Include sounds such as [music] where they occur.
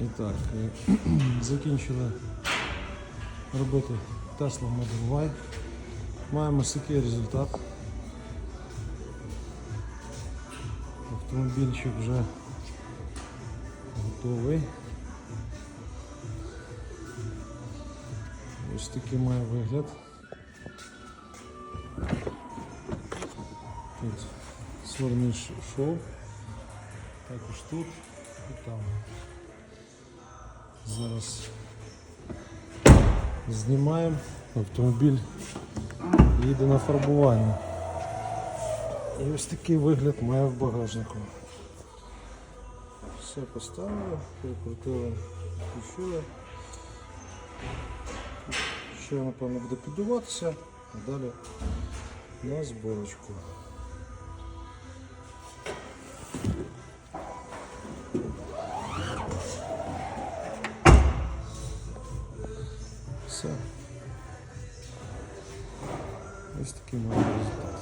І так, е, [clears throat] закінчили робити Tesla Model Y. Маємо такий результат. Автомобільчик вже готовий. Ось такий має вигляд. Тут сформний шов, також тут і там. Зараз знімаємо, автомобіль їде на фарбування. І ось такий вигляд має в багажнику. Все поставили, прикрутили, включили. Ще напевно буде піддуватися, а далі на зборочку. Все. Ось такий має результат.